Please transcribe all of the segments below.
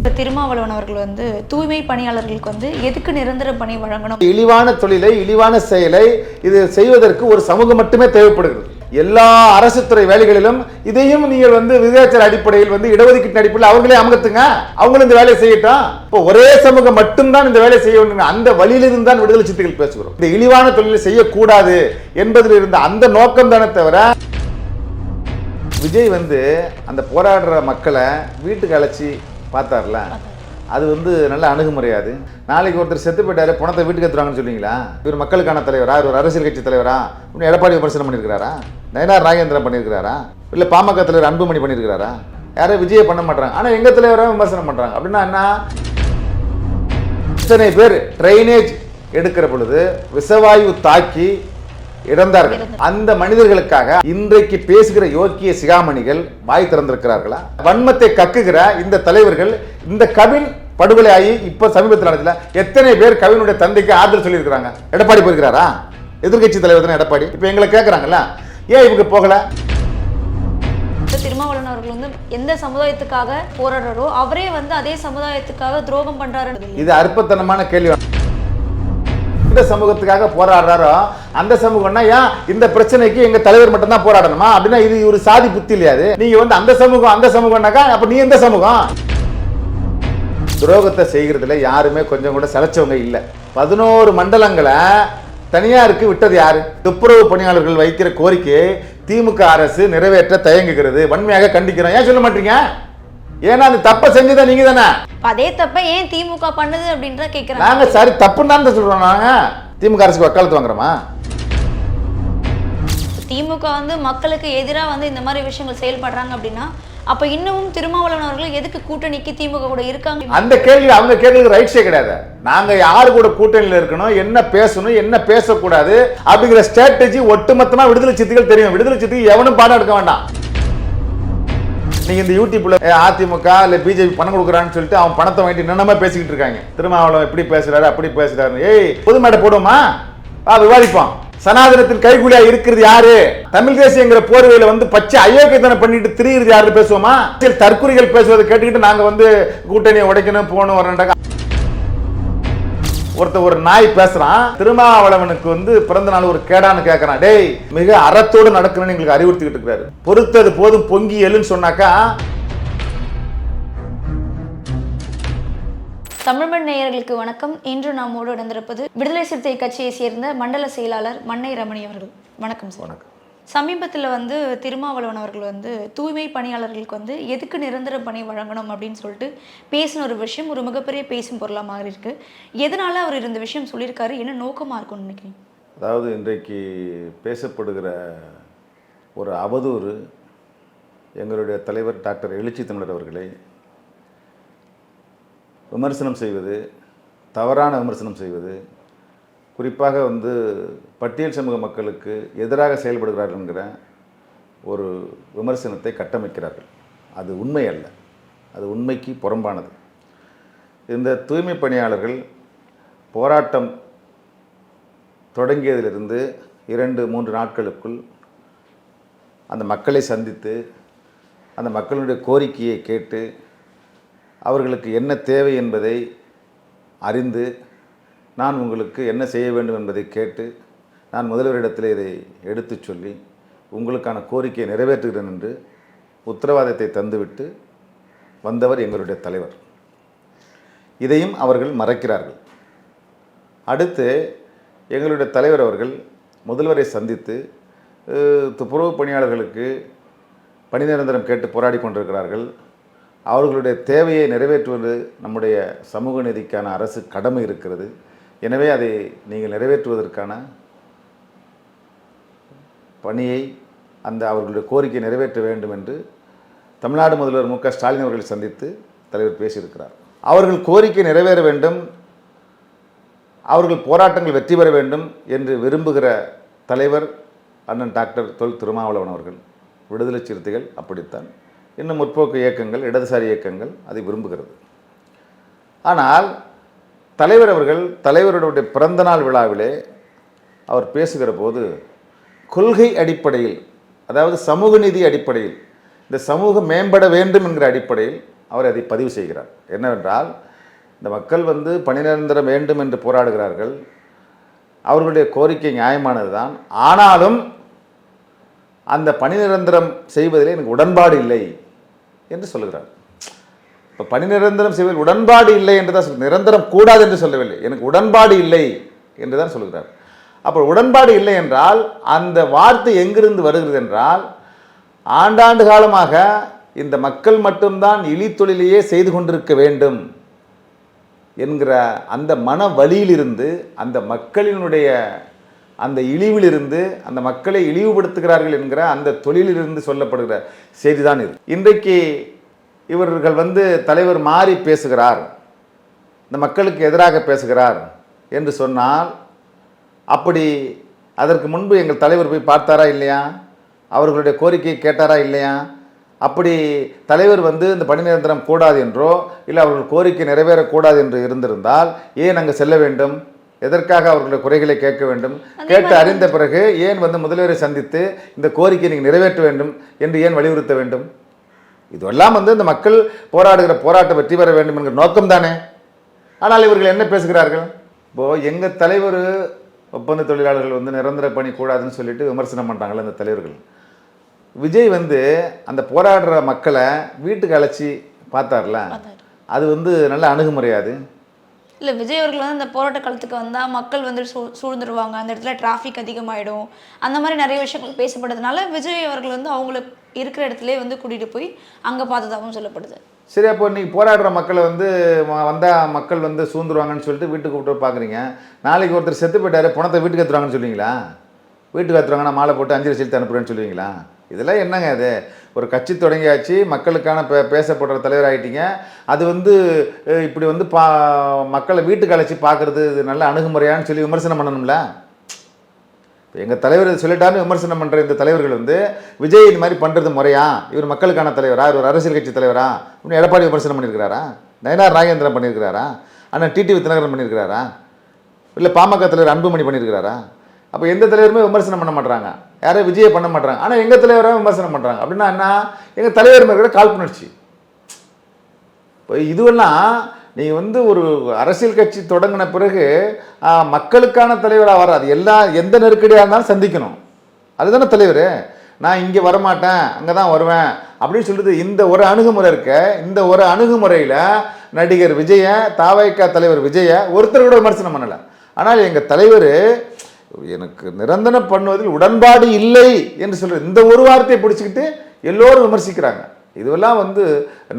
இப்போ திருமாவளவன் அவர்கள் வந்து தூய்மை பணியாளர்களுக்கு வந்து எதுக்கு நிரந்தர பணி வழங்கணும்? இழிவான தொழிலை இழிவான செயலை இது செய்வதற்கு ஒரு சமூகம் மட்டுமே தேவைப்படுகிறது. எல்லா அரசு துறை வேலைகளிலும் இதையும் நீங்கள் வந்து விகிதாச்சார அடிப்படையில் வந்து இடஒதுக்கீட்டு அடிப்படையில் அவங்களே அமர்த்துங்க. அவங்களும் இந்த வேலையை செய்யட்டும். இப்போ ஒரே சமூகம் மட்டும்தான் இந்த வேலையை செய்ய வேண்டும். அந்த வழியிலிருந்து தான் விடுதலை சித்துக்கள் பேசுகிறோம். இந்த இழிவான தொழிலை செய்யக்கூடாது என்பதில் இருந்த அந்த நோக்கம் தானே தவிர விஜய் வந்து அந்த போராடுற மக்களை வீட்டுக்கு அழைச்சி பார்த்தார்ல? அது வந்து நல்ல அணுகுமுறையாது. நாளைக்கு ஒருத்தர் செத்து போயிட்டாரு பணத்தை வீட்டுக்கு எடுத்துறாங்கன்னு சொல்லுவீங்களா இவர் மக்களுக்கான தலைவரா? இவர் அரசியல் கட்சி தலைவரா? இன்னும் எடப்பாடி விமர்சனம் பண்ணியிருக்கிறாரா? நயனார் நாகேந்திரன் பண்ணியிருக்கிறாரா? இல்லை பாமக தலைவர் அன்புமணி பண்ணியிருக்கிறாரா? யாரும் விஜயை பண்ண மாட்டாங்க ஆனால் எங்கள் தலைவராக விமர்சனம் பண்ணுறாங்க அப்படின்னா என்ன? இத்தனை பேர் ட்ரைனேஜ் எடுக்கிற பொழுது விஷவாயு தாக்கி இறந்தார்கள். அந்த மனிதர்களுக்காக இன்றைக்கு பேசுகிற யோக்கிய சிகாமணிகள் வாய் திறந்திருக்கிறார்களா? வன்மத்தை கக்குகிற இந்த தலைவர்கள் இந்த கவின் படுகொலை ஆகி இப்ப சமீபத்தில் நடந்ததுல எத்தனை பேர் கவினுடைய தந்தைக்கு ஆதரவு சொல்லியிருக்கிறாங்க? எடப்பாடி போயிருக்கிறாரா? எதிர்க்கட்சி தலைவர் தானே எடப்பாடி? இப்ப எங்களை கேட்கறாங்கல்ல ஏன் இவங்க போகல? திருமாவளவன் அவர்கள் வந்து எந்த சமுதாயத்துக்காக போராடுறாரோ அவரே வந்து அதே சமுதாயத்துக்காக துரோகம் பண்றாரு இது அற்பத்தனமான கேள்வி. எந்த சமூகத்துக்காக போராடுறாரோ அந்த சமூகம்னா ஏன் இந்த பிரச்சனைக்கு எங்க தலைவர் மட்டும் தான் போராடணுமா? அப்படின்னா இது ஒரு சாதி புத்தி இல்லையாது நீங்க வந்து அந்த சமூகம் அந்த சமூகம்னாக்கா அப்ப நீ எந்த சமூகம்? துரோகத்தை செய்கிறதுல யாருமே கொஞ்சம் கூட சலைச்சவங்க இல்லை. பதினோரு மண்டலங்களை தனியாருக்கு விட்டது யாரு? துப்புரவு பணியாளர்கள் வைக்கிற கோரிக்கையை திமுக அரசு நிறைவேற்ற தயங்குகிறது. வன்மையாக கண்டிக்கிறோம். ஏன் சொல்ல மாட்டீங்க? ஏன்னா அந்த தப்பை செஞ்சதா நீங்க தானே? அதே தப்ப ஏன் திமுக பண்ணுது அப்படின்றத கேக்குறாங்க. நாங்க சரி தப்புன்னு தான் சொல்றோம் நாங்க. திமுக அரசுக்கு வக்காலத்து வாங்குறோமா? திமுக வந்து மக்களுக்கு எதிரா வந்து இந்த மாதிரி விஷயங்கள் செயல்படுறாங்க அப்படின்னா அப்ப இன்னமும் திருமாவளவன் அவர்கள் எதுக்கு கூட்டணிக்கு திமுக கூட இருக்காங்க? அந்த கேள்வி அவங்க கேள்விக்கு ரைட்ஸே கிடையாது. நாங்க யாரு கூட கூட்டணியில் இருக்கணும் என்ன பேசணும் என்ன பேசக்கூடாது அப்படிங்கிற ஸ்ட்ராட்டஜி ஒட்டுமொத்தமா விடுதலை சித்துகள் தெரியும். விடுதலை சித்துக்கு எவனும் பாடம் எடுக்க வேண்டாம். நீங்க இந்த யூடியூப்ல அதிமுக இல்ல பிஜேபி பணம் கொடுக்குறான்னு சொல்லிட்டு அவன் பணத்தை வாங்கிட்டு என்னென்னமா பேசிக்கிட்டு இருக்காங்க. திருமாவளவன் இப்படி பேசுறாரு அப்படி பேசுறாரு ஏய் பொது மேடை போடுவோமா? ஆ விவாதிப்போம். சனாதனத்தில் கைகூலியா இருக்கிறது யாரு? தமிழ் தேசியங்கிற போர்வையில வந்து பச்சை அயோக்கியத்தனை பண்ணிட்டு திரியிறது யாரு பேசுவோமா? சரி, தற்குறிகள் பேசுவதை கேட்டுக்கிட்டு நாங்க வந்து கூட்டணியை உடைக்கணும் போகணும் வரேன்டாக்க ஒருத்த ஒரு நாய் பேசுறான் திருமாவளவனுக்கு வந்து பிறந்த நாள் ஒரு கேடான்னு கேட்கறான் டேய் மிக அறத்தோடு நடக்கணும்னு எங்களுக்கு அறிவுறுத்திக்கிட்டு இருக்கிறாரு. பொறுத்தது போதும் பொங்கி எழுன்னு சொன்னாக்கா தமிழ்மண் நேயர்களுக்கு வணக்கம். இன்று நம்மோடு இடந்திருப்பது விடுதலை சிறுத்தை கட்சியை சேர்ந்த மண்டல செயலாளர் மன்னை ரமணி அவர்கள். வணக்கம் வணக்கம். சமீபத்தில் வந்து திருமாவளவன் அவர்கள் வந்து தூய்மை பணியாளர்களுக்கு வந்து எதுக்கு நிரந்தர பணி வழங்கணும் அப்படின்னு சொல்லிட்டு பேசின ஒரு விஷயம் ஒரு மிகப்பெரிய பேசும் பொருளாக மாறி இருக்கு எதனால அவர் இந்த விஷயம் சொல்லியிருக்காரு? என்ன நோக்கமாக இருக்கும்னு நினைக்கிறீங்க? அதாவது இன்றைக்கு பேசப்படுகிற ஒரு அவதூறு எங்களுடைய தலைவர் டாக்டர் எழுச்சி தமிழர் அவர்களை விமர்சனம் செய்வது தவறான விமர்சனம் செய்வது குறிப்பாக வந்து பட்டியல் சமூக மக்களுக்கு எதிராக செயல்படுகிறார்கள் என்கிற ஒரு விமர்சனத்தை கட்டமைக்கிறார்கள். அது உண்மை அல்ல. அது உண்மைக்கு புறம்பானது. இந்த தூய்மை பணியாளர்கள் போராட்டம் தொடங்கியதிலிருந்து இரண்டு மூன்று நாட்களுக்குள் அந்த மக்களை சந்தித்து அந்த மக்களுடைய கோரிக்கையை கேட்டு அவர்களுக்கு என்ன தேவை என்பதை அறிந்து நான் உங்களுக்கு என்ன செய்ய வேண்டும் என்பதை கேட்டு நான் முதல்வரிடத்தில் இதை எடுத்துச் சொல்லி உங்களுக்கான கோரிக்கையை நிறைவேற்றுகிறேன் என்று உத்தரவாதத்தை தந்துவிட்டு வந்தவர் எங்களுடைய தலைவர். இதையும் அவர்கள் மறைக்கிறார்கள். அடுத்து எங்களுடைய தலைவர் அவர்கள் முதல்வரை சந்தித்து துப்புரவு பணியாளர்களுக்கு பணி நிரந்தரம் கேட்டு போராடி கொண்டிருக்கிறார்கள். அவர்களுடைய தேவையை நிறைவேற்றுவது நம்முடைய சமூக நீதிக்கான அரசு கடமை இருக்கிறது. எனவே அதை நீங்கள் நிறைவேற்றுவதற்கான பணியை அந்த அவர்களுடைய கோரிக்கை நிறைவேற்ற வேண்டும் என்று தமிழ்நாடு முதல்வர் மு க ஸ்டாலின் அவர்களை சந்தித்து தலைவர் பேசியிருக்கிறார். அவர்கள் கோரிக்கை நிறைவேற வேண்டும் அவர்கள் போராட்டங்கள் வெற்றி பெற வேண்டும் என்று விரும்புகிற தலைவர் அண்ணன் டாக்டர் தொல் திருமாவளவன் அவர்கள். விடுதலை சிறுத்தைகள் அப்படித்தான். இன்னும் முற்போக்கு இயக்கங்கள் இடதுசாரி இயக்கங்கள் அதை விரும்புகிறது. ஆனால் தலைவர் அவர்கள் தலைவருடைய பிறந்தநாள் விழாவிலே அவர் பேசுகிற போது கொள்கை அடிப்படையில் அதாவது சமூக நீதி அடிப்படையில் இந்த சமூகம் மேம்பட வேண்டும் என்கிற அடிப்படையில் அவர் அதை பதிவு செய்கிறார். என்னவென்றால் இந்த மக்கள் வந்து பணி நிரந்தரம் வேண்டும் என்று போராடுகிறார்கள். அவர்களுடைய கோரிக்கை நியாயமானது தான் ஆனாலும் அந்த பணி நிரந்தரம் செய்வதில் எனக்கு உடன்பாடு இல்லை என்று சொல்லுகிறார் இப்போ பணி நிரந்தரம் செய்வதில் உடன்பாடு இல்லை என்று தான் சொல் நிரந்தரம் கூடாது என்று சொல்லவில்லை. எனக்கு உடன்பாடு இல்லை என்று தான் சொல்கிறார் அப்போ உடன்பாடு இல்லை என்றால் அந்த வார்த்தை எங்கிருந்து வருகிறது என்றால் ஆண்டாண்டு காலமாக இந்த மக்கள் மட்டும்தான் இழித்தொழிலையே செய்து கொண்டிருக்க வேண்டும் என்கிற அந்த மன வழியிலிருந்து அந்த மக்களினுடைய அந்த இழிவிலிருந்து அந்த மக்களை இழிவுபடுத்துகிறார்கள் என்கிற அந்த தொழிலிலிருந்து சொல்லப்படுகிற செய்திதான் இது. இன்றைக்கு இவர்கள் வந்து தலைவர் மாறி பேசுகிறார். இந்த மக்களுக்கு எதிராக பேசுகிறார் என்று சொன்னால் அப்படி அதற்கு முன்பு எங்கள் தலைவர் போய் பார்த்தாரா இல்லையா? அவர்களுடைய கோரிக்கையை கேட்டாரா இல்லையா? அப்படி தலைவர் வந்து இந்த பணி நிரந்தரம் கூடாது என்றோ இல்லை அவர்கள் கோரிக்கை நிறைவேறக்கூடாது என்று இருந்திருந்தால் ஏன் அங்கே செல்ல வேண்டும்? எதற்காக அவர்களுடைய குறைகளை கேட்க வேண்டும்? கேட்டு அறிந்த பிறகு ஏன் வந்து முதல்வரை சந்தித்து இந்த கோரிக்கையை நீங்கள் நிறைவேற்ற வேண்டும் என்று ஏன் வலியுறுத்த வேண்டும்? இதுவெல்லாம் வந்து இந்த மக்கள் போராடுகிற போராட்டம் வெற்றி பெற வேண்டும் என்கிற நோக்கம் தானே ஆனால் இவர்கள் என்ன பேசுகிறார்கள்? இப்போ எங்கள் தலைவர் ஒப்பந்த தொழிலாளர்கள் வந்து நிரந்தர பணி கூடாதுன்னு சொல்லிட்டு விமர்சனம் பண்ணுறாங்கல்ல இந்த தலைவர்கள். விஜய் வந்து அந்த போராடுற மக்களை வீட்டுக்கு அழைச்சி பார்த்தார்ல? பார்த்தாரு. அது வந்து நல்ல அணுகுமுறையாது இல்லை விஜய் அவர்கள் வந்து அந்த போராட்ட காலத்துக்கு வந்தால் மக்கள் வந்து சூ சூழ்ந்துருவாங்க. அந்த இடத்துல டிராஃபிக் அதிகமாகிடும் அந்த மாதிரி நிறைய விஷயங்கள் பேசப்பட்டதுனால விஜய் அவர்கள் வந்து அவங்கள இருக்கிற இடத்துல வந்து கூட்டிகிட்டு போய் அங்கே பார்த்ததாகவும் சொல்லப்படுது. சரி அப்போ இன்றைக்கி போராடுற மக்களை வந்து வந்தால் மக்கள் வந்து சூழ்ந்துருவாங்கன்னு சொல்லிட்டு வீட்டுக்கு கூப்பிட்டு பார்க்குறீங்க. நாளைக்கு ஒருத்தர் செத்து போயிட்டாரு பணத்தை வீட்டுக்கு எடுத்துருவாங்கன்னு சொல்லுவீங்களா? வீட்டுக்கு எடுத்துருவாங்கன்னா மாலை போட்டு அஞ்சலி செலுத்தி அனுப்புகிறேன்னு சொல்லுவீங்களா? இதெல்லாம் என்னங்க அது ஒரு கட்சி தொடங்கியாச்சு மக்களுக்கான பே பேசப்படுற தலைவர் ஆகிட்டீங்க அது வந்து இப்படி வந்து பா மக்களை வீட்டுக்கு அழைச்சி பார்க்குறது இது நல்ல அணுகுமுறையான்னு சொல்லி விமர்சனம் பண்ணணும்ல? இப்போ எங்கள் தலைவர் இதை சொல்லிட்டாருன்னு விமர்சனம் பண்ணுற இந்த தலைவர்கள் வந்து விஜய் இந்த மாதிரி பண்ணுறது முறையா? இவர் மக்களுக்கான தலைவரா? இவர் அரசியல் கட்சி தலைவரா? அப்படின்னு எடப்பாடி விமர்சனம் பண்ணியிருக்கிறாரா? நயனார் நாகேந்திரன் பண்ணியிருக்கிறாரா? அண்ணன் டிடிவி தினகரன் பண்ணியிருக்கிறாரா? இல்லை பாமக தலைவர் அன்புமணி பண்ணியிருக்கிறாரா? அப்போ எந்த தலைவருமே விமர்சனம் பண்ண மாட்டாங்க யாரும் விஜயை பண்ண மாட்டாங்க ஆனால் எங்கள் தலைவராக விமர்சனம் பண்ணுறாங்க அப்படின்னா என்ன? எங்கள் தலைவர் மேலே கூட காழ்ப்புணர்ச்சி. இப்போ இதுவெல்லாம் நீங்கள் வந்து ஒரு அரசியல் கட்சி தொடங்கின பிறகு மக்களுக்கான தலைவராக வராது எல்லா எந்த நெருக்கடியாக இருந்தாலும் சந்திக்கணும். அதுதானே தலைவர்? நான் இங்கே வரமாட்டேன் அங்கே தான் வருவேன் அப்படின்னு சொல்லிட்டு இந்த ஒரு அணுகுமுறை இருக்க இந்த ஒரு அணுகுமுறையில் நடிகர் விஜய தாவைக்கா தலைவர் விஜய ஒருத்தர் கூட விமர்சனம் பண்ணலை. ஆனால் எங்கள் தலைவர் எனக்கு நிரந்தரம் பண்ணுவதில் உடன்பாடு இல்லை என்று சொல்கிற இந்த ஒரு வார்த்தையை பிடிச்சிக்கிட்டு எல்லோரும் விமர்சிக்கிறாங்க. இதுவெல்லாம் வந்து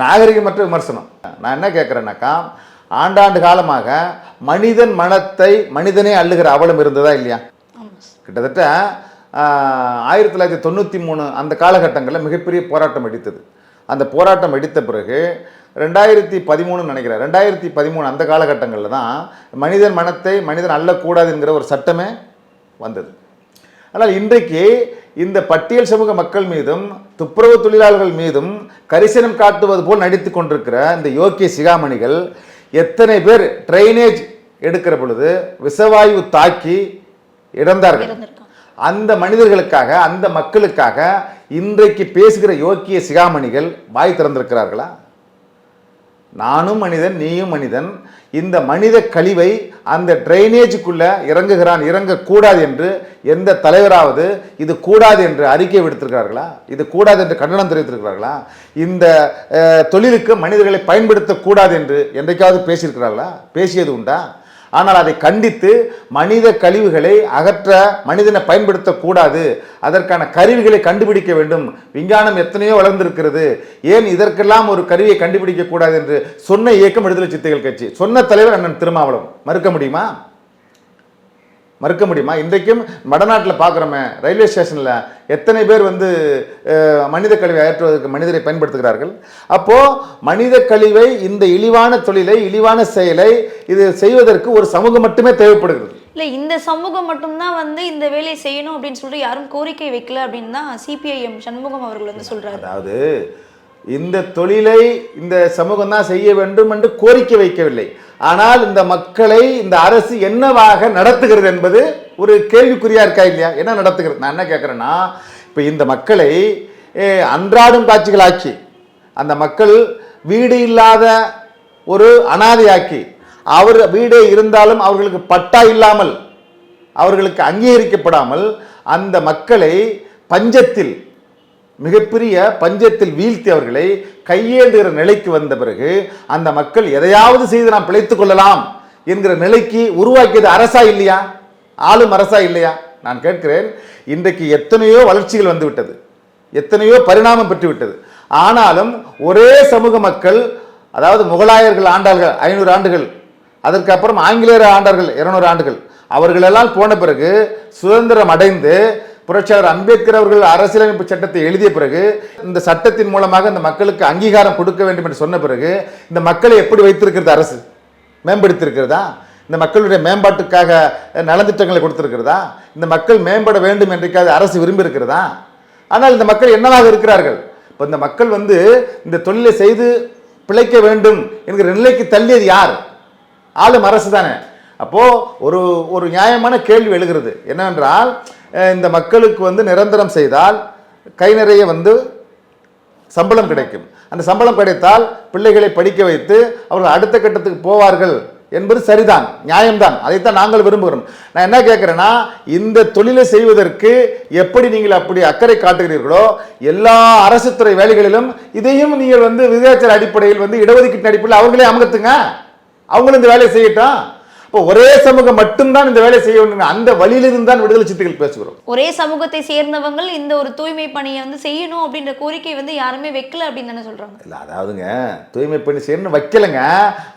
நாகரிகமற்ற விமர்சனம். நான் என்ன கேட்குறேன்னாக்கா ஆண்டாண்டு காலமாக மனிதன் மனத்தை மனிதனே அள்ளுகிற அவலம் இருந்ததா இல்லையா? கிட்டத்தட்ட ஆயிரத்தி தொள்ளாயிரத்தி தொண்ணூற்றி மூணு அந்த காலகட்டங்களில் மிகப்பெரிய போராட்டம் வெடித்தது. அந்த போராட்டம் வெடித்த பிறகு ரெண்டாயிரத்தி பதிமூணுன்னு நினைக்கிறேன். ரெண்டாயிரத்தி பதிமூணு அந்த காலகட்டங்களில் தான் மனிதன் மனத்தை மனிதன் அள்ளக்கூடாதுங்கிற ஒரு சட்டமே வந்தது. ஆனால் இன்றைக்கு இந்த பட்டியல் சமூக மக்கள் மீதும் துப்புரவு தொழிலாளர்கள் மீதும் கரிசனம் காட்டுவது போல் நடித்து கொண்டிருக்கிற இந்த யோக்கிய சிகாமணிகள் எத்தனை பேர் ட்ரைனேஜ் எடுக்கிற பொழுது விஷவாயு தாக்கி இறந்தார்கள். அந்த மனிதர்களுக்காக அந்த மக்களுக்காக இன்றைக்கு பேசுகிற யோக்கிய சிகாமணிகள் வாய் திறந்திருக்கிறார்களா? நானும் மனிதன் நீயும் மனிதன். இந்த மனித கழிவை அந்த ட்ரைனேஜுக்குள்ளே இறங்குகிறான் இறங்கக்கூடாது என்று எந்த தலைவராவது இது கூடாது என்று அறிக்கை விடுத்திருக்கிறார்களா? இது கூடாது என்று கண்டனம் தெரிவித்திருக்கிறார்களா? இந்த தொழிலுக்கு மனிதர்களை பயன்படுத்தக்கூடாது என்று என்றைக்காவது பேசியிருக்கிறார்களா? பேசியது உண்டா? ஆனால் அதை கண்டித்து மனித கழிவுகளை அகற்ற மனிதனை பயன்படுத்தக்கூடாது. அதற்கான கருவிகளை கண்டுபிடிக்க வேண்டும். விஞ்ஞானம் எத்தனையோ வளர்ந்திருக்கிறது. ஏன் இதற்கெல்லாம் ஒரு கருவியை கண்டுபிடிக்க கூடாது என்று சொன்ன இயக்கம் விடுதலை சித்தைகள் கட்சி. சொன்ன தலைவர் அண்ணன் திருமாவளவன். மறுக்க முடியுமா? மறுக்க முடியுமா? இன்றைக்கும் வடநாட்டில் பார்க்குறோமே ரயில்வே ஸ்டேஷனில் எத்தனை பேர் வந்து மனித கழிவை அகற்றுவதற்கு மனிதரை பயன்படுத்துகிறார்கள்? அப்போது மனித கழிவை இந்த இழிவான தொழிலை இழிவான செயலை இது செய்வதற்கு ஒரு சமூகம் மட்டுமே தேவைப்படுகிறது. இல்லை இந்த சமூகம் மட்டும்தான் வந்து இந்த வேலையை செய்யணும் அப்படின்னு சொல்லிட்டு யாரும் கோரிக்கை வைக்கல அப்படின்னு தான் சிபிஐஎம் சண்முகம் அவர்கள் வந்து சொல்றாரு. அதாவது இந்த தொழிலை இந்த சமூகம் தான் செய்ய வேண்டும் என்று கோரிக்கை வைக்கவில்லை. ஆனால் இந்த மக்களை இந்த அரசு என்னவாக நடத்துகிறது என்பது ஒரு கேள்விக்குறியா இருக்கா இல்லையா? என்ன நடத்துகிறது? நான் என்ன கேட்குறேன்னா இப்போ இந்த மக்களை அன்றாடும் காட்சிகளாக்கி அந்த மக்கள் வீடு இல்லாத ஒரு அனாதையாக்கி அவர் வீடே இருந்தாலும் அவர்களுக்கு பட்டா இல்லாமல் அவர்களுக்கு அங்கீகரிக்கப்படாமல் அந்த மக்களை பஞ்சத்தில் மிகப்பெரிய பஞ்சத்தில் வீழ்த்தி அவர்களை கையேந்துகிற நிலைக்கு வந்த பிறகு அந்த மக்கள் எதையாவது செய்து நாம் பிழைத்துக் கொள்ளலாம் என்கிற நிலைக்கு உருவாக்கியது அரசா இல்லையா? ஆளும் அரசா இல்லையா? நான் கேட்கிறேன் இன்றைக்கு எத்தனையோ வளர்ச்சிகள் வந்துவிட்டது. எத்தனையோ பரிணாமம் பெற்றுவிட்டது. ஆனாலும் ஒரே சமூக மக்கள் அதாவது முகலாயர்கள் ஆண்டார்கள் ஐநூறு ஆண்டுகள். அதற்கு அப்புறம் ஆங்கிலேயர் ஆண்டார்கள் இருநூறு ஆண்டுகள். அவர்களெல்லாம் போன பிறகு சுதந்திரம் அடைந்து புரட்சியாளர் அம்பேத்கர் அவர்கள் அரசியலமைப்பு சட்டத்தை எழுதிய பிறகு இந்த சட்டத்தின் மூலமாக இந்த மக்களுக்கு அங்கீகாரம் கொடுக்க வேண்டும் என்று சொன்ன பிறகு இந்த மக்களை எப்படி வைத்திருக்கிறது அரசு? மேம்படுத்தியிருக்கிறதா? இந்த மக்களுடைய மேம்பாட்டுக்காக நலத்திட்டங்களை கொடுத்திருக்கிறதா? இந்த மக்கள் மேம்பட வேண்டும் என்றைக்காவது அரசு விரும்பி இருக்கிறதா ஆனால் இந்த மக்கள் என்னவாக இருக்கிறார்கள்? இப்போ இந்த மக்கள் வந்து இந்த தொழிலை செய்து பிழைக்க வேண்டும் என்கிற நிலைக்கு தள்ளியது யார்? ஆளும் அரசு தானே. அப்போது ஒரு ஒரு நியாயமான கேள்வி எழுகிறது. என்னவென்றால் இந்த மக்களுக்கு வந்து நிரந்தரம் செய்தால் கை நிறைய வந்து சம்பளம் கிடைக்கும். அந்த சம்பளம் கிடைத்தால் பிள்ளைகளை படிக்க வைத்து அவர்கள் அடுத்த கட்டத்துக்கு போவார்கள் என்பது சரிதான் நியாயம்தான். அதைத்தான் நாங்கள் விரும்புகிறோம். நான் என்ன கேட்குறேன்னா இந்த தொழிலை செய்வதற்கு எப்படி நீங்கள் அப்படி அக்கறை காட்டுகிறீர்களோ எல்லா அரசு துறை வேலைகளிலும் இதையும் நீங்கள் வந்து விகிதாச்சார அடிப்படையில் வந்து இடஒதுக்கீட்டின் அடிப்படையில் அவங்களே அமர்த்துங்க. அவங்களும் இந்த வேலையை செய்யட்டும். இப்போ ஒரே சமூகம் மட்டும்தான் இந்த வேலையை செய்ய வேண்டும் அந்த வழியிலிருந்து தான் விடுதலை சித்துகள் பேசுகிறோம். ஒரே சமூகத்தை சேர்ந்தவங்கள் இந்த ஒரு தூய்மை பணியை வந்து செய்யணும் அப்படின்ற கோரிக்கை வந்து யாருமே வைக்கல அப்படின்னு தானே சொல்றாங்க. இல்லை அதாவதுங்க தூய்மை பணி செய்யணும்னு வைக்கலைங்க.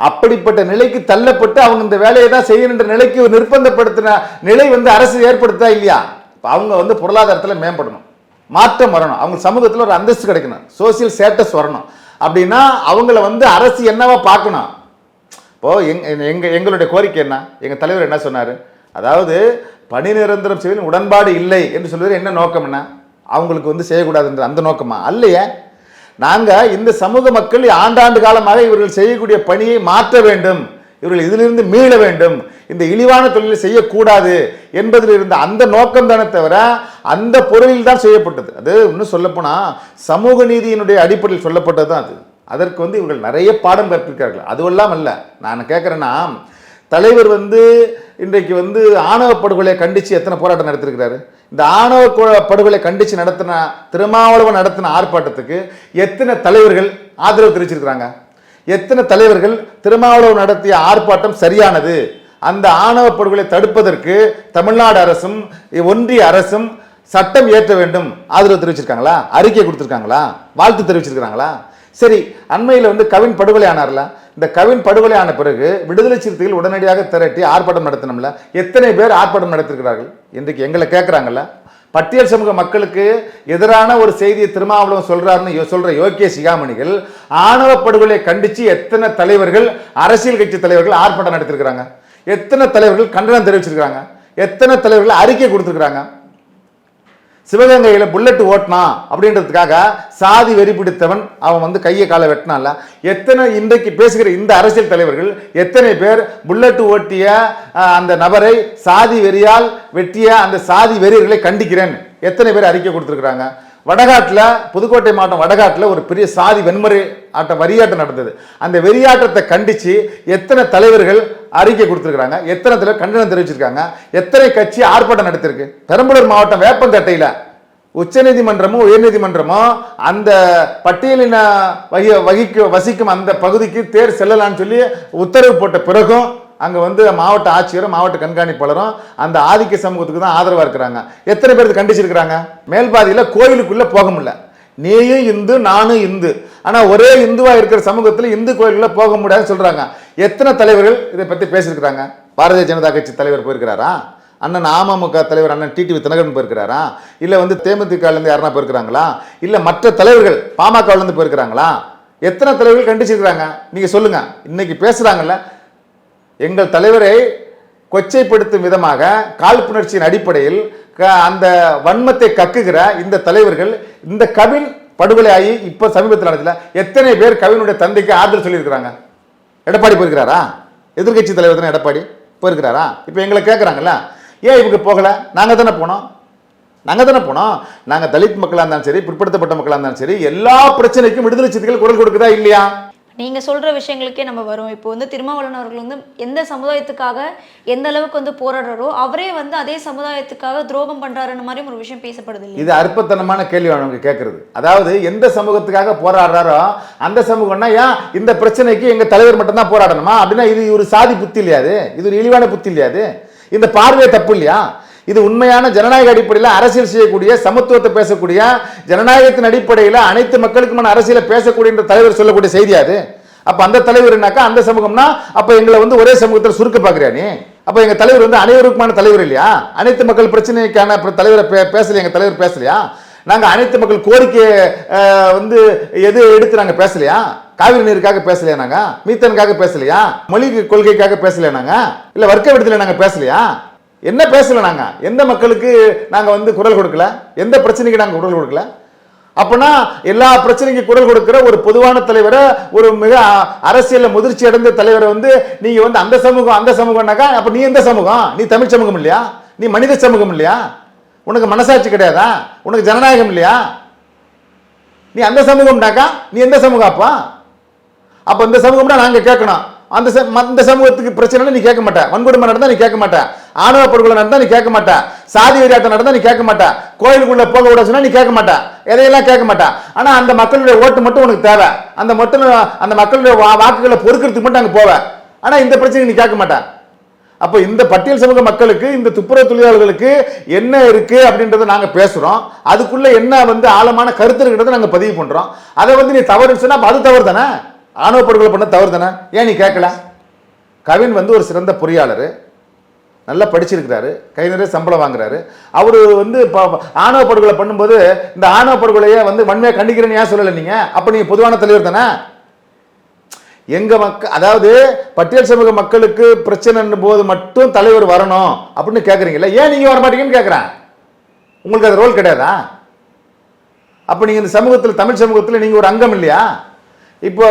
அப்படிப்பட்ட நிலைக்கு தள்ளப்பட்டு அவங்க இந்த வேலையை தான் செய்யணுன்ற நிலைக்கு நிர்பந்தப்படுத்தின நிலை வந்து அரசு ஏற்படுத்தா இல்லையா? அவங்க வந்து பொருளாதாரத்தில் மேம்படணும். மாற்றம் வரணும். அவங்க சமூகத்தில் ஒரு அந்தஸ்து கிடைக்கணும். சோசியல் ஸ்டேட்டஸ் வரணும். அப்படின்னா அவங்கள வந்து அரசு என்னவா பார்க்கணும்? இப்போது எங் எங்கள் எங்களுடைய கோரிக்கை என்ன? எங்கள் தலைவர் என்ன சொன்னார்? அதாவது பணி நிரந்தரம் செய்வதில் உடன்பாடு இல்லை என்று சொல்வது என்ன நோக்கம்னா அவங்களுக்கு வந்து செய்யக்கூடாதுன்ற அந்த நோக்கமா? அல்லையே நாங்கள் இந்த சமூக மக்கள் ஆண்டாண்டு காலமாக இவர்கள் செய்யக்கூடிய பணியை மாற்ற வேண்டும். இவர்கள் இதிலிருந்து மீள வேண்டும். இந்த இழிவான தொழிலை செய்யக்கூடாது என்பதில் இருந்த அந்த நோக்கம் தானே தவிர அந்த பொருளில் தான் செய்யப்பட்டது. அது இன்னும் சொல்லப்போனால் சமூக நீதியினுடைய அடிப்படையில் சொல்லப்பட்டது தான் அது. அதற்கு வந்து இவர்கள் நிறைய பாடம் கற்பிருக்கார்கள் அதுவெல்லாம் அல்ல. நான் கேட்குறேன்னா தலைவர் வந்து இன்றைக்கு வந்து ஆணவ படுகொலையை கண்டித்து எத்தனை போராட்டம் நடத்திருக்கிறாரு? இந்த ஆணவ படுகொலை கண்டித்து நடத்தின திருமாவளவன் நடத்தின ஆர்ப்பாட்டத்துக்கு எத்தனை தலைவர்கள் ஆதரவு தெரிவிச்சிருக்கிறாங்க? எத்தனை தலைவர்கள் திருமாவளவன் நடத்திய ஆர்ப்பாட்டம் சரியானது? அந்த ஆணவ படுகொலை தடுப்பதற்கு தமிழ்நாடு அரசும் ஒன்றிய அரசும் சட்டம் இயற்ற வேண்டும். ஆதரவு தெரிவிச்சிருக்காங்களா? அறிக்கை கொடுத்துருக்காங்களா? வாழ்த்து தெரிவிச்சிருக்காங்களா சரி அண்மையில் வந்து கவின் படுகொலை ஆனார்ல இந்த கவின் படுகொலை ஆன பிறகு விடுதலை சிறுத்தைகள் உடனடியாக திரட்டி ஆர்ப்பாட்டம் நடத்தினோம்ல? எத்தனை பேர் ஆர்ப்பாட்டம் நடத்திருக்கிறார்கள் இன்றைக்கு எங்களை கேட்குறாங்கல்ல? பட்டியல் சமூக மக்களுக்கு எதிரான ஒரு செய்தியை திருமாவளவன் சொல்றாருன்னு யோ- சொல்ற யோக்கிய சிகாமணிகள் ஆணவ படுகொலை கண்டித்து எத்தனை தலைவர்கள் அரசியல் கட்சி தலைவர்கள் ஆர்ப்பாட்டம் நடத்திருக்கிறாங்க எத்தனை தலைவர்கள் கண்டனம் தெரிவிச்சிருக்கிறாங்க? எத்தனை தலைவர்கள் அறிக்கை கொடுத்துருக்குறாங்க? சிவகங்கையில் புல்லட் ஓட்டினான் அப்படின்றதுக்காக சாதி வெறி பிடித்தவன் அவன் வந்து கையை காலை வெட்டினான்ல. எத்தனை இன்றைக்கு பேசுகிற இந்த அரசியல் தலைவர்கள் எத்தனை பேர் புல்லட் ஓட்டிய அந்த நபரை சாதி வெறியால் வெட்டிய அந்த சாதி வெறியர்களை கண்டிக்கிறேன். எத்தனை பேர் அறிக்கை கொடுத்துருக்குறாங்க. வடகாட்டில் புதுக்கோட்டை மாவட்டம் வடகாட்டில் ஒரு பெரிய சாதி வெண்முறை ஆட்டம் வரியாட்டம் நடந்தது. அந்த வெறியாட்டத்தை கண்டித்து எத்தனை தலைவர்கள் அறிக்கை கொடுத்துருக்காங்க எத்தனை தடவை கண்டனம் தெரிவிச்சிருக்காங்க. எத்தனை கட்சி ஆர்ப்பாட்டம் நடத்திருக்கு பெரம்பலூர் மாவட்டம் வேப்பந்தட்டையில். உச்சநீதிமன்றமும் உயர்நீதிமன்றமும் அந்த பட்டியலின வகி வகிக்க வசிக்கும் அந்த பகுதிக்கு தேர் செல்லலாம்னு சொல்லி உத்தரவு போட்ட பிறகும் அங்கே வந்து மாவட்ட ஆட்சியரும் மாவட்ட கண்காணிப்பாளரும் அந்த ஆதிக்க சமூகத்துக்கு தான் ஆதரவாக இருக்கிறாங்க. எத்தனை பேருக்கு கண்டிச்சிருக்கிறாங்க? மேல்பாதியில் கோயிலுக்குள்ளே போக முடியல. நீயும் இந்து நானும் இந்து. ஆனால் ஒரே இந்துவாக இருக்கிற சமூகத்தில் இந்து கோயில்களில் போக முடியாதுன்னு சொல்கிறாங்க எத்தனை தலைவர்கள் இதை பற்றி பேசியிருக்கிறாங்க? பாரதிய ஜனதா கட்சி தலைவர் போயிருக்கிறாரா? அண்ணன் அமமுக தலைவர் அண்ணன் டிடிவி தினகரன் போயிருக்கிறாரா? இல்லை வந்து தேமுதிகலேருந்து யாருனா போயிருக்கிறாங்களா? இல்லை மற்ற தலைவர்கள் பாமகலேருந்து போயிருக்கிறாங்களா? எத்தனை தலைவர்கள் கண்டிச்சிருக்கிறாங்க? நீங்கள் சொல்லுங்கள் இன்னைக்கு பேசுகிறாங்கல்ல எங்கள் தலைவரை கொச்சைப்படுத்தும் விதமாக காழ்ப்புணர்ச்சியின் அடிப்படையில் க- அந்த வன்மத்தை கக்குகிற இந்த தலைவர்கள் இந்த படுகொலை ஆகி இப்போ சமீபத்தில் நடந்ததுல எத்தனை பேர் கவினுடைய தந்தைக்கு ஆதரவு சொல்லியிருக்கிறாங்க? எடப்பாடி போயிருக்கிறாரா? எதிர்க்கட்சி தலைவர் தானே எடப்பாடி? போயிருக்கிறாரா? இப்போ எங்களை கேட்குறாங்கல்ல ஏன் இவங்க போகலை? நாங்கள் தானே போனோம். நாங்கள் தானே போனோம். நாங்கள் தலித் மக்களாக இருந்தாலும் சரி பிற்படுத்தப்பட்ட மக்களாக இருந்தாலும் சரி எல்லா பிரச்சனைக்கும் விடுதலை சிறுத்தைகள் குரல் கொடுக்குதா இல்லையா? நீங்கள் சொல்கிற விஷயங்களுக்கே நம்ம வரும். இப்போ வந்து திருமாவளவன் அவர்கள் வந்து எந்த சமுதாயத்துக்காக எந்த அளவுக்கு வந்து போராடுறாரோ அவரே வந்து அதே சமுதாயத்துக்காக துரோகம் பண்ணுறாருன்னு மாதிரி ஒரு விஷயம் பேசப்படுது இது அற்பத்தனமான கேள்வி அவங்க கேட்குறது. அதாவது எந்த சமூகத்துக்காக போராடுறாரோ அந்த சமூகம்னா ஏன் இந்த பிரச்சனைக்கு எங்கள் தலைவர் மட்டும்தான் போராடணுமா? அப்படின்னா இது ஒரு சாதி புத்தி இல்லையா அது? இது ஒரு இழிவான புத்தி இல்லையா அது? இந்த பார்வையை தப்பு இல்லையா? இது உண்மையான ஜனநாயக அடிப்படையில் அரசியல் செய்யக்கூடிய சமத்துவத்தை பேசக்கூடிய ஜனநாயகத்தின் அடிப்படையில் அனைத்து மக்களுக்குமான அரசியலை பேசக்கூடிய என்ற தலைவர் சொல்லக்கூடிய செய்தி அது. அந்த அந்த தலைவர்னாக்கா அந்த சமூகம்னா அப்போ எங்களை வந்து ஒரே சமூகத்தில் சுருக்க பார்க்கறியா நீ? அப்போ எங்கள் தலைவர் வந்து அனைவருக்குமான தலைவர் இல்லையா? அனைத்து மக்கள் பிரச்சனைக்கான தலைவரை பே- பேசலையா? எங்கள் தலைவர் பேசலையா? நாங்கள் அனைத்து மக்கள் கோரிக்கை வந்து எது எடுத்து நாங்கள் பேசலையா? காவிரி நீருக்காக பேசலையா நாங்கள் மீத்தனுக்காக பேசலையா? மொழி கொள்கைக்காக பேசலையா நாங்கள் இல்லை வர்க்க விடுதலை நாங்கள் பேசலையா? என்ன பேசல நாங்க? எந்த மக்களுக்கு நாங்க வந்து குரல் கொடுக்கல? எந்த பிரச்சனைக்கு நாங்க குரல் கொடுக்கல? அப்பனா எல்லா பிரச்சனைக்கு குரல் கொடுக்கிற ஒரு பொதுவான தலைவரை ஒரு மிக அரசியலில் முதிர்ச்சி அடைந்த தலைவரை வந்து நீங்க வந்து அந்த சமூகம் அந்த சமூகம்னாக்கா அப்ப நீ எந்த சமூகம்? நீ தமிழ் சமூகம் இல்லையா? நீ மனித சமூகம் இல்லையா? உனக்கு மனசாட்சி கிடையாதா? உனக்கு ஜனநாயகம் இல்லையா? நீ அந்த சமூகம்னாக்கா நீ எந்த சமூகம் அப்பா? அப்ப இந்த சமூகம்னா நாங்க கேட்கணும். அந்த ச- சமூகத்துக்கு பிரச்சனை நீ கேட்க மாட்டேன் வன்கொடுமை நடந்தா நீ கேட்க மாட்டேன் ஆணவ படுகொலை நடந்தா நீ கேட்க மாட்டேன் சாதி வெறியாட்டம் நடந்தா நீ கேட்க மாட்டேன் கோயிலுக்குள்ள போக விட சொன்னா நீ கேட்க மாட்டேன் எதையெல்லாம் கேட்க மாட்டேன் ஆனா அந்த மக்களுடைய ஓட்டு மட்டும் உனக்கு தேவை. அந்த மட்டும் அந்த மக்களுடைய வா- வாக்குகளை பொறுக்கிறதுக்கு மட்டும் அங்கே போவேன் ஆனா இந்த பிரச்சனை நீ கேட்க மாட்ட. அப்போ இந்த பட்டியல் சமூக மக்களுக்கு இந்த துப்புரவு தொழிலாளர்களுக்கு என்ன இருக்கு அப்படின்றத நாங்க பேசுறோம். அதுக்குள்ள என்ன வந்து ஆழமான கருத்து இருக்கிறத நாங்க பதிவு பண்றோம். அதை வந்து நீ தவறுன்னு சொன்னா அது தவறு தானே ஆணவ படுகொலை பண்ண தவறு தானே ஏன் நீ கேட்கல? கவின் வந்து ஒரு சிறந்த பொறியாளர். நல்லா படிச்சிருக்கிறாரு. கை நிறைய சம்பளம் வாங்குறாரு. அவர் வந்து ப- ஆணவ படுகொலை பண்ணும்போது இந்த ஆணவ படுகொலையை வந்து வன்மையாக கண்டிக்கிறேன்னு ஏன் சொல்லலை நீங்கள் அப்போ நீங்கள் பொதுவான தலைவர் தானே? எங்கள் மக்க அதாவது பட்டியல் சமூக மக்களுக்கு பிரச்சனை போது மட்டும் தலைவர் வரணும் அப்படின்னு கேக்குறீங்கல்ல? ஏன் நீங்கள் வர மாட்டீங்கன்னு கேக்குறேன். உங்களுக்கு அது ரோல் கிடையாதா? அப்போ நீங்கள் இந்த சமூகத்தில் தமிழ் சமூகத்தில் நீங்கள் ஒரு அங்கம் இல்லையா? இப்போ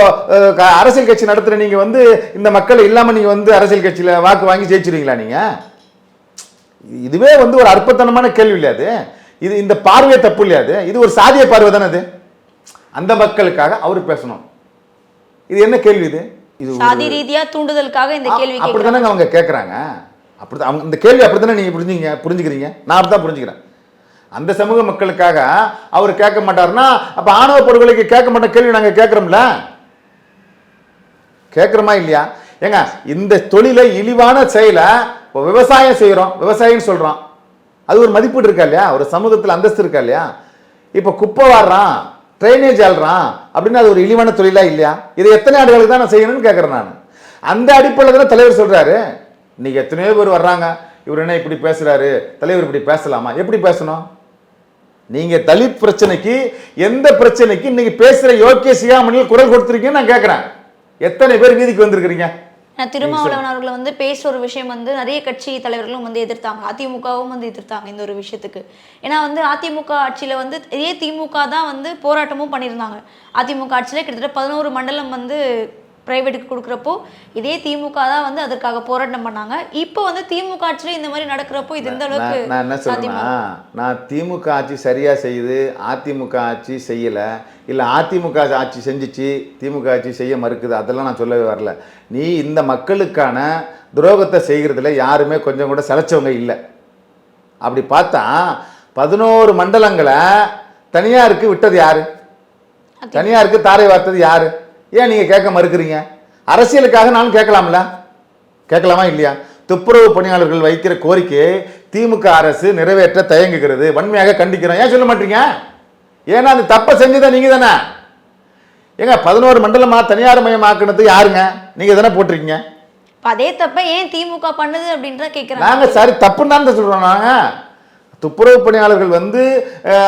அரசியல் கட்சி நடத்துற நீங்க வந்து இந்த மக்களை இல்லாம நீங்க வந்து அரசியல் கட்சியில வாக்கு வாங்கி ஜெயிச்சிருவீங்களா நீங்க? இதுவே வந்து ஒரு அற்பத்தனமான கேள்வி இல்லையா அது? இது இந்த பார்வையே தப்பு இல்லையா அது? இது ஒரு சாதிய பார்வை தானே அது? அந்த மக்களுக்காக அவர் பேசணும். இது என்ன கேள்வி இது? இது சாதி ரீதியா தூண்டுதலுக்காக இந்த கேள்வி கேட்கிறாங்க. அப்படிதானங்க அவங்க கேட்குறாங்க அப்படிதான் அவங்க இந்த கேள்வி அப்படித்தானே நீங்க புரிஞ்சுங்க புரிஞ்சுக்கிறீங்க? நான் அப்படிதான் புரிஞ்சுக்கிறேன். அந்த சமூக மக்களுக்காக அவர் கேட்க மாட்டார்னா அப்ப ஆணவ படுகொலைக்கு கேட்க மாட்டோம் கேள்வி நாங்கள் கேட்குறோம்ல? கேட்குறோமா இல்லையா? ஏங்க இந்த தொழிலை இழிவான செயலை இப்போ விவசாயம் செய்கிறோம் விவசாயின்னு சொல்கிறோம் அது ஒரு மதிப்பீடு இருக்கா இல்லையா? ஒரு சமூகத்தில் அந்தஸ்து இருக்கா இல்லையா? இப்போ குப்பை வாடுறான் ட்ரைனேஜ் ஆள்றான் அப்படின்னு அது ஒரு இழிவான தொழிலா இல்லையா? இதை எத்தனை ஆண்டுகளுக்கு தான் நான் செய்யணும்னு கேட்குறேன் நான். அந்த அடிப்படையில் தானே தலைவர் சொல்கிறாரு இன்னைக்கு எத்தனையோ பேர் வர்றாங்க. இவர் என்ன இப்படி பேசுகிறாரு தலைவர் இப்படி பேசலாமா? எப்படி பேசணும்? நீங்க தலித் பிரச்சனைக்கு எந்த பிரச்சனைக்கு இன்னைக்கு பேசுற யோக்கிய சிகாமணியில் குரல் கொடுத்துருக்கீங்கன்னு நான் கேட்கிறேன் எத்தனை பேர் வீதிக்கு வந்திருக்கிறீங்க? நான் திருமாவளவன் அவர்களை வந்து பேசுற ஒரு விஷயம் வந்து நிறைய கட்சி தலைவர்களும் வந்து எதிர்த்தாங்க. அதிமுகவும் வந்து எதிர்த்தாங்க இந்த ஒரு விஷயத்துக்கு. ஏன்னா வந்து அதிமுக ஆட்சியில வந்து இதே திமுக தான் வந்து போராட்டமும் பண்ணியிருந்தாங்க. அதிமுக ஆட்சியில கிட்டத்தட்ட பதினோரு மண்டலம் வந்து பிரைவேட்டுக்கு கொடுக்குறப்போ இதே திமுக தான் வந்து அதற்காக போராட்டம் பண்ணாங்க. இப்போ வந்து திமுக ஆட்சியில இந்த மாதிரி நடக்கிறப்போ இது எந்த அளவுக்கு நான் என்ன சாத்தியமா? நான் திமுக ஆட்சி சரியா செய்யுது அதிமுக ஆட்சி செய்யல இல்ல அதிமுக ஆட்சி செஞ்சுச்சு திமுக ஆட்சி செய்ய மறுக்குது அதெல்லாம் நான் சொல்லவே வரல. நீ இந்த மக்களுக்கான துரோகத்தை செய்கிறதுல யாருமே கொஞ்சம் கூட சளைச்சவங்க இல்லை. அப்படி பார்த்தா பதினோரு மண்டலங்களை தனியாருக்கு விட்டது யாரு? தனியாருக்கு தாரை வார்த்தது யாரு? ஏன் நீங்க கேட்க மறுக்கிறீங்க? அரசியலுக்காக நானும் கேட்கலாம்ல? கேட்கலாமா இல்லையா? துப்புரவு பணியாளர்கள் வைக்கிற கோரிக்கையை திமுக அரசு நிறைவேற்ற தயங்குகிறது. வன்மையாக கண்டிக்கிறோம். ஏன் சொல்ல மாட்டீங்க? ஏன்னா அந்த தப்பை செஞ்சதை நீங்க தானே ஏங்க பதினோரு மண்டலமா தனியார் மயமாக்குனது யாருங்க? நீங்க தானே போட்டிருக்கீங்க. அதே தப்ப ஏன் திமுக பண்ணுது அப்படின்றத கேக்குறாங்க. நாங்க சரி தப்புன்னு தான் சொல்றோம் நாங்க. துப்புரவு பணியாளர்கள் வந்து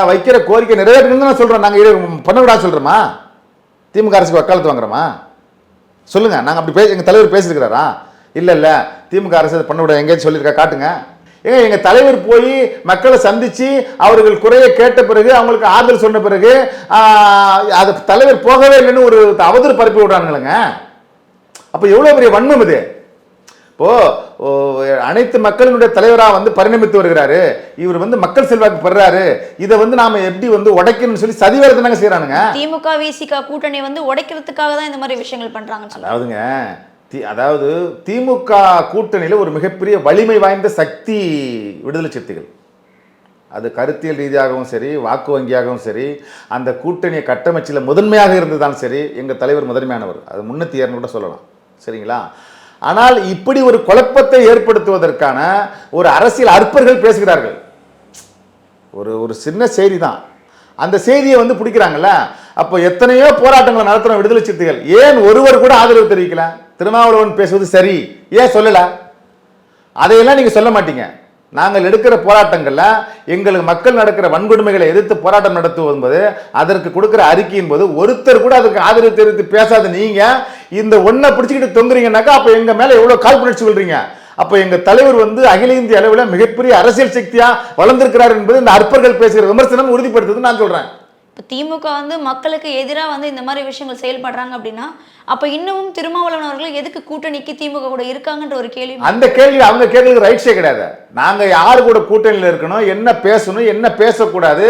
வைக்கிற கோரிக்கை நிறைவேற்றணும்னு தான் சொல்றோம். நாங்க இது பண்ணக்கூடாது சொல்றோமா? திமுக அரசுக்கு வக்காலத்து வாங்குறோமா? சொல்லுங்கள் நாங்கள் அப்படி பேச எங்கள் தலைவர் பேசியிருக்கிறாரா? இல்லை இல்லை திமுக அரசு அதை பண்ணக்கூடாது எங்கேயும் சொல்லியிருக்கா? காட்டுங்க. ஏங்க எங்கள் தலைவர் போய் மக்களை சந்தித்து அவர்கள் குறையை கேட்ட பிறகு அவங்களுக்கு ஆறுதல் சொன்ன பிறகு அது தலைவர் போகவே இல்லைன்னு ஒரு அவதூறு பரப்பி விடுறானுங்களேங்க. அப்போ எவ்வளோ பெரிய வன்மம் இது? இப்போ அனைத்து மக்களினுடைய தலைவரா வந்து பரிணமித்து வருகிறாரு. இவர் வந்து மக்கள் செல்வாக்கு பெறாரு. இதை வந்து நாம எப்படி வந்து உடைக்கணும்னு சொல்லி சதிவேலை தானங்க செய்யறானுங்க திமுக விசிக கூட்டணி வந்து உடைக்கிறதுக்காக தான் இந்த மாதிரி விஷயங்கள் சொல்றாங்க. அதாவதுங்க அதாவது திமுக கூட்டணியில் ஒரு மிகப்பெரிய வலிமை வாய்ந்த சக்தி விடுதலை சிறுத்தைகள். அது கருத்தியல் ரீதியாகவும் சரி வாக்கு வங்கியாகவும் சரி அந்த கூட்டணியை கட்டமைச்சில் முதன்மையாக இருந்ததாலும் சரி எங்கள் தலைவர் முதன்மையானவர். அது முன்னூற்றி இரநூறு கூட சொல்லலாம். சரிங்களா? ஆனால் இப்படி ஒரு குழப்பத்தை ஏற்படுத்துவதற்கான ஒரு அரசியல் அற்பர்கள் பேசுகிறார்கள். ஒரு ஒரு சின்ன செய்தி தான் அந்த செய்தியை வந்து பிடிக்கிறாங்கல்ல? அப்போ எத்தனையோ போராட்டங்களை நடத்துகிற விடுதலை சிறுத்தைகள் ஏன் ஒருவர் கூட ஆதரவு தெரிவிக்கல? திருமாவளவன் பேசுவது சரி. ஏன் சொல்லலை? அதையெல்லாம் நீங்கள் சொல்ல மாட்டீங்க. நாங்கள் எடுக்கிற போராட்டங்கள்ல எங்களுக்கு மக்கள் நடக்கிற வன்கொடுமைகளை எதிர்த்து போராட்டம் நடத்துவது என்பது அதற்கு கொடுக்குற அறிக்கையின் போது ஒருத்தர் கூட அதுக்கு ஆதரவு தெரிவித்து பேசாத நீங்கள் இந்த ஒன்றை பிடிச்சிக்கிட்டு தொங்குறீங்கன்னாக்கா அப்போ எங்கள் மேலே எவ்வளோ காழ்ப்புணர்ச்சி சொல்கிறீங்க அப்போ எங்கள் தலைவர் வந்து அகில இந்திய அளவில் மிகப்பெரிய அரசியல் சக்தியாக வளர்ந்திருக்கிறார் என்பது இந்த அற்பர்கள் பேசுகிற விமர்சனம் உறுதிப்படுத்துதுன்னு நான் சொல்கிறேன் இப்போ திமுக வந்து மக்களுக்கு எதிராக வந்து இந்த மாதிரி விஷயங்கள் செயல்படுறாங்க அப்படின்னா அப்போ இன்னமும் திருமாவளவன் அவர்கள் எதுக்கு கூட்டணிக்கு திமுக கூட இருக்காங்கன்ற ஒரு கேள்வி அந்த கேள்வி அவங்க கேட்கறது ரைட்ஸே கிடையாது. நாங்கள் யாரு கூட கூட்டணியில் இருக்கணும் என்ன பேசணும் என்ன பேசக்கூடாது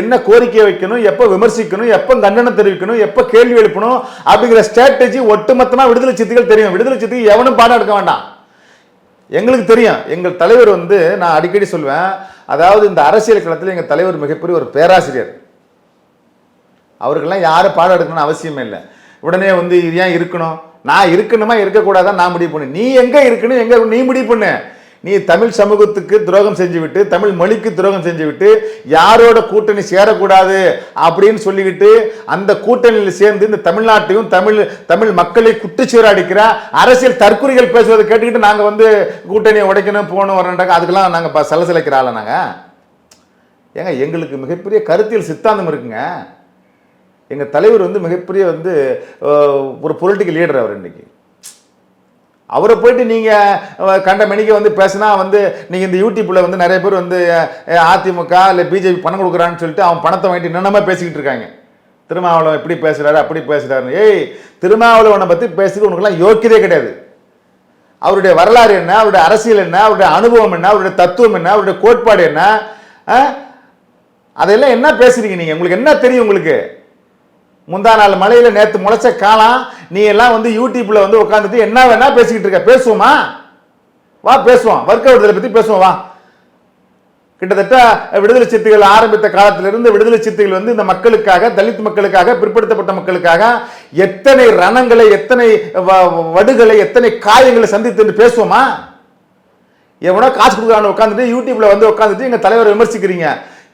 என்ன கோரிக்கை வைக்கணும் எப்போ விமர்சிக்கணும் எப்போ கண்டனம் தெரிவிக்கணும் எப்போ கேள்வி எழுப்பணும் அப்படிங்கிற ஸ்ட்ராட்டஜி ஒட்டுமொத்தமாக விடுதலை சித்திகள் தெரியும். விடுதலை சித்திக்கு எவனும் பாடம் எடுக்க வேண்டாம். எங்களுக்கு தெரியும். எங்கள் தலைவர் வந்து நான் அடிக்கடி சொல்வேன் அதாவது இந்த அரசியல் களத்தில் எங்கள் தலைவர் மிகப்பெரிய ஒரு பேராசிரியர். அவருக்கெல்லாம் யாரும் பாடம் எடுக்கணும்னு அவசியமே இல்லை. உடனே வந்து இது ஏன் இருக்கணும்? நான் இருக்கணுமா இருக்கக்கூடாதான் நான் முடிவு பண்ணு. நீ எங்கே இருக்கணும்? எங்கே நீ முடிவு பண்ணு. நீ தமிழ் சமூகத்துக்கு துரோகம் செஞ்சு விட்டு தமிழ் மொழிக்கு துரோகம் செஞ்சு விட்டு யாரோட கூட்டணி சேரக்கூடாது அப்படின்னு சொல்லிக்கிட்டு அந்த கூட்டணியில் சேர்ந்து இந்த தமிழ்நாட்டையும் தமிழ் தமிழ் மக்களை குட்டுச்சீராடிக்கிற அரசியல் தற்கொலைகள் பேசுவதை கேட்டுக்கிட்டு நாங்கள் வந்து கூட்டணியை உடைக்கணும் போகணும் வரணுன்றாங்க அதுக்கெல்லாம் நாங்கள் சலசலைக்கிற ஆளா நாங்கள் ஏங்க எங்களுக்கு மிகப்பெரிய கருத்தியல் சித்தாந்தம் இருக்குங்க. எங்கள் தலைவர் வந்து மிகப்பெரிய வந்து ஒரு பொலிட்டிக்கல் லீடர் அவர் இன்றைக்கி அவரை போயிட்டு நீங்கள் கண்ட மணிக்கு வந்து பேசினா வந்து நீங்கள் இந்த யூடியூப்பில் வந்து நிறைய பேர் வந்து அதிமுக இல்லை பிஜேபி பணம் கொடுக்குறான்னு சொல்லிட்டு அவன் பணத்தை வாங்கிட்டு என்னென்னமா பேசிக்கிட்டு இருக்காங்க. திருமாவளவன் இப்படி பேசுகிறாரு அப்படி பேசுகிறாரு ஏய் திருமாவளவனை பற்றி பேசுறது உனக்குலாம் யோக்கியதே கிடையாது. அவருடைய வரலாறு என்ன? அவருடைய அரசியல் என்ன? அவருடைய அனுபவம் என்ன? அவருடைய தத்துவம் என்ன? அவருடைய கோட்பாடு என்ன? அதெல்லாம் என்ன பேசுறீங்க நீங்கள் உங்களுக்கு என்ன தெரியும் உங்களுக்கு? முந்தா நாள் மலையில் நேற்று முளைச்ச காலம் நீ எல்லாம் வந்து யூடியூப்பில் வந்து உட்காந்துட்டு என்ன வேணா பேசிக்கிட்டு இருக்க. பேசுவோமா? வா பேசுவோம். வர்க்க விடுதலை பற்றி பேசுவோம் வா. கிட்டத்தட்ட விடுதலை சிறுத்தைகள் ஆரம்பித்த காலத்திலிருந்து விடுதலை சிறுத்தைகள் வந்து இந்த மக்களுக்காக தலித் மக்களுக்காக பிற்படுத்தப்பட்ட மக்களுக்காக எத்தனை ரணங்களை எத்தனை வ- வடுகளை எத்தனை காயங்களை சந்தித்து பேசுவோமா? எவனோ காசு கொடுக்குறான்னு உட்காந்துட்டு யூடியூப்ல வந்து உட்காந்துட்டு எங்கள் தலைவரை விமர்சிக்கிறீங்க.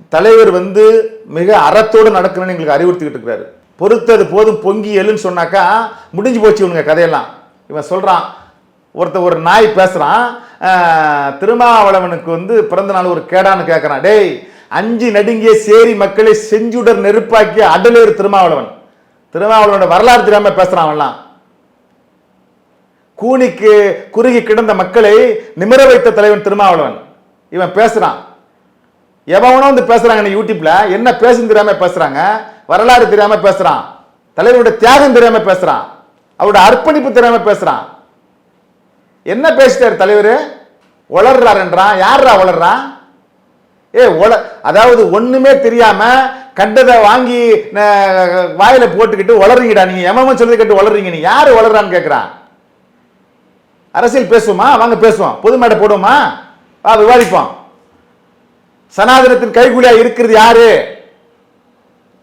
தலைவர் வந்து மிக அறத்தோடு நடக்கணும்னு எங்களுக்கு அறிவுறுத்திக்கிட்டு இருக்கிறாரு. பொறுத்தது போதும் பொங்கி எழுன்னு சொன்னாக்கா முடிஞ்சு போச்சு இவனுங்க கதையெல்லாம். இவன் சொல்கிறான் ஒருத்தர் ஒரு நாய் பேசுகிறான் திருமாவளவனுக்கு வந்து பிறந்த நாள் ஒரு கேடான்னு கேட்குறான் டேய் அஞ்சு நடுங்கிய சேரி மக்களை செஞ்சுடர் நெருப்பாக்கிய அடலேறு திருமாவளவன். திருமாவளவனோட வரலாறு தெரியாமல் பேசுகிறான் அவன்லாம். கூனிக்கு குறுகி கிடந்த மக்களை நிமிர வைத்த தலைவன் திருமாவளவன். இவன் பேசுகிறான் எவனோ வந்து பேசுகிறாங்க நீ என்ன பேசுன்னு தெரியாமல் பேசுகிறாங்க வரலாறு தெரியாம பேசுறான். தலைவருடைய தியாகம் தெரியாம பேசுறான். அவருடைய அர்ப்பணிப்பு தெரியாம பேசுறான். என்ன பேசிட்டாரு தலைவர்? வளர்றாருன்றான் யாரா வளர்றான் ஏ உல அதாவது ஒண்ணுமே தெரியாம கண்டதை வாங்கி வாயில போட்டுக்கிட்டு வளர்றீங்கடா நீங்க. எமமன் சொல்லி கேட்டு உளறீங்க நீ யாரு வளர்றான்னு கேட்கிறான் அரசியல் பேசுவோமா? வாங்க பேசுவோம். பொது மேடை போடுவோமா? வா விவாதிப்போம். சனாதனத்தின் கைகூலியா இருக்கிறது யாரு?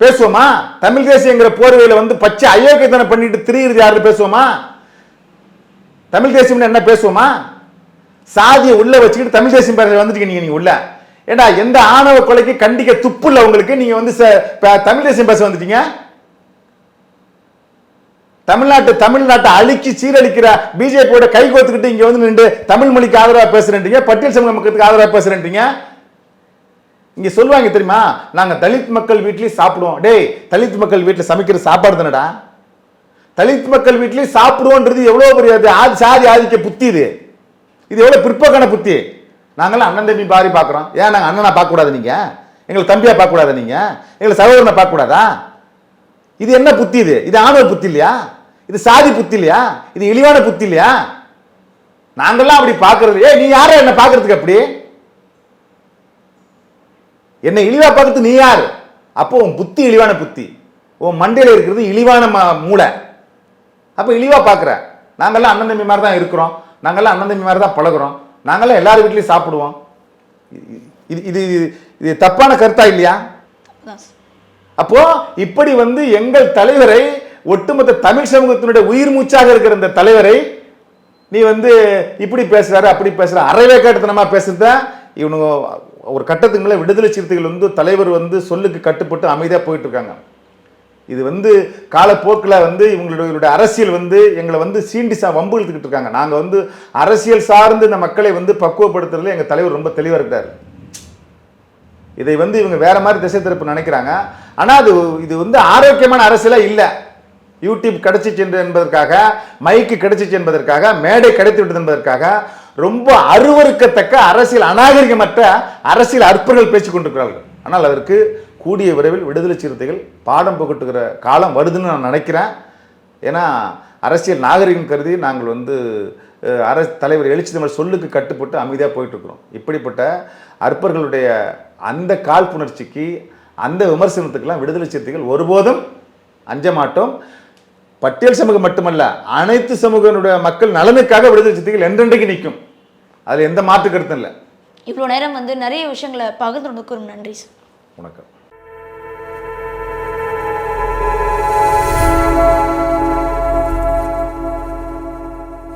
பேசுவோமா? தமிழ் தேசியங்கிற போர்வையில் வந்து பச்சை அயோக்கியத்தனை பண்ணிட்டு திரியிறது யாரு பேசுவோமா? தமிழ் தேசியம்னு என்ன பேசுவோமா? சாதியை உள்ள வச்சுக்கிட்டு தமிழ் தேசியம் பேர வந்துட்டீங்க நீங்க உள்ள. ஏண்டா எந்த ஆணவ கொலைக்கு கண்டிக்க துப்பு இல்லை உங்களுக்கு? நீங்க வந்து ச- தமிழ் தேசியம் பேச வந்துட்டீங்க? தமிழ்நாட்டு தமிழ்நாட்டை அழிச்சு சீரழிக்கிற பிஜேபியோட கை கோத்துக்கிட்டு இங்க வந்து நின்று தமிழ் மொழிக்கு ஆதரவா பேசுறேன்றீங்க பட்டியல் சமூக மக்களுக்கு ஆதரவா பேசுறேன்றீங்க. இங்க சொல்லுவாங்க தெரியுமா? நாங்க தலித் மக்கள் வீட்லயும் சாப்பிடுவோம். டேய் தலித் மக்கள் வீட்டில் சமைக்கிற சாப்பாடு தானடா? தலித் மக்கள் வீட்லயும் சாப்பிடுவோன்றது எவ்வளவு பெரிய ஆதி சாதி ஆதிக்க புத்தி இது. இது எவ்வளவு பிற்போக்கான புத்தி? நாங்களாம் அண்ணன் தம்பி பாரி பார்க்குறோம். ஏன் நாங்கள் அண்ணனை பார்க்கக்கூடாது நீங்க? எங்களை தம்பியா பார்க்கக்கூடாது நீங்க? எங்களை சகோதரனை பார்க்கக்கூடாதா? இது என்ன புத்தி இது? இது ஆணவ புத்தி இல்லையா? இது சாதி புத்தி இல்லையா? இது இழிவான புத்தி இல்லையா? நாங்கள்லாம் அப்படி பார்க்கறது. ஏ நீ யாரும் என்ன பார்க்கறதுக்கு அப்படி? என்னை இழிவா பார்க்கறது நீ யார்? அப்போ உன் புத்தி இழிவான புத்தி. உன் மண்டையில இருக்கிறது இழிவான மூளை. அப்ப இழிவா பார்க்குற. நாங்கெல்லாம் அண்ணன் தம்பி மாதிரி தான் இருக்கிறோம். நாங்கெல்லாம் அண்ணன் தம்பி மாதிரி தான் பழகுறோம். நாங்கெல்லாம் எல்லார் வீட்லயும் சாப்பிடுவோம். இது இது இது தப்பான கருத்தா இல்லையா? அப்போ இப்படி வந்து எங்கள் தலைவரை ஒட்டுமொத்த தமிழ் சமூகத்தினுடைய உயிர் மூச்சாக இருக்கிற இந்த தலைவரை நீ வந்து இப்படி பேசுறாரு அப்படி பேசுற. அறவே கேட்டத்தனமா பேசுறத இவனுங்க ஒரு கட்டத்துக்கு மேலே விடுதலை சிறுத்தைகள் வந்து தலைவர் வந்து சொல்லுக்கு கட்டுப்பட்டு அமைதியாக போயிட்டு இருக்காங்க இது வந்து காலப்போக்கில் வந்து இவங்களுடைய அரசியல் வந்து எங்களை வந்து சீண்டி சா வம்பு இழுத்துக்கிட்டு இருக்காங்க. நாங்கள் வந்து அரசியல் சார்ந்து இந்த மக்களை வந்து பக்குவப்படுத்துறதுல எங்கள் தலைவர் ரொம்ப தெளிவாக இருக்கிறார் இதை வந்து இவங்க வேற மாதிரி திசை திருப்பு நினைக்கிறாங்க. ஆனால் அது இது வந்து ஆரோக்கியமான அரசியலாக இல்லை. யூடியூப் கிடைச்சிச்சு என்று என்பதற்காக மைக்கு கிடைச்சிச்சு என்பதற்காக மேடை கிடைத்து விட்டது என்பதற்காக ரொம்ப அருவருக்கத்தக்க அரசியல் அநாகரிகமற்ற அரசியல் அற்பர்கள் பேசிக் கொண்டிருக்கிறார்கள். ஆனால் அதற்கு கூடிய விரைவில் விடுதலை சிறுத்தைகள் பாடம் புகட்டுகிற காலம் வருதுன்னு நான் நினைக்கிறேன். ஏன்னா அரசியல் நாகரிகம் கருதி நாங்கள் வந்து அரசு தலைவர் எழுச்சி தமிழ் சொல்லுக்கு கட்டுப்பட்டு அமைதியாக போயிட்டுருக்குறோம். இப்படிப்பட்ட அற்பர்களுடைய அந்த காழ்ப்புணர்ச்சிக்கு அந்த விமர்சனத்துக்கெல்லாம் விடுதலை சிறுத்தைகள் ஒருபோதும் அஞ்ச மாட்டோம். பட்டியல் சமூகம் மட்டுமல்ல அனைத்து சமூகனுடைய மக்கள் நலனுக்காக விடுதலை சிறுத்தைகள் என்றென்றைக்கு நிற்கும். அதில் எந்த மாற்று கருத்தும் இல்லை. இவ்வளோ நேரம் வந்து நிறைய விஷயங்களை பகிர்ந்து நன்றி சார். வணக்கம்.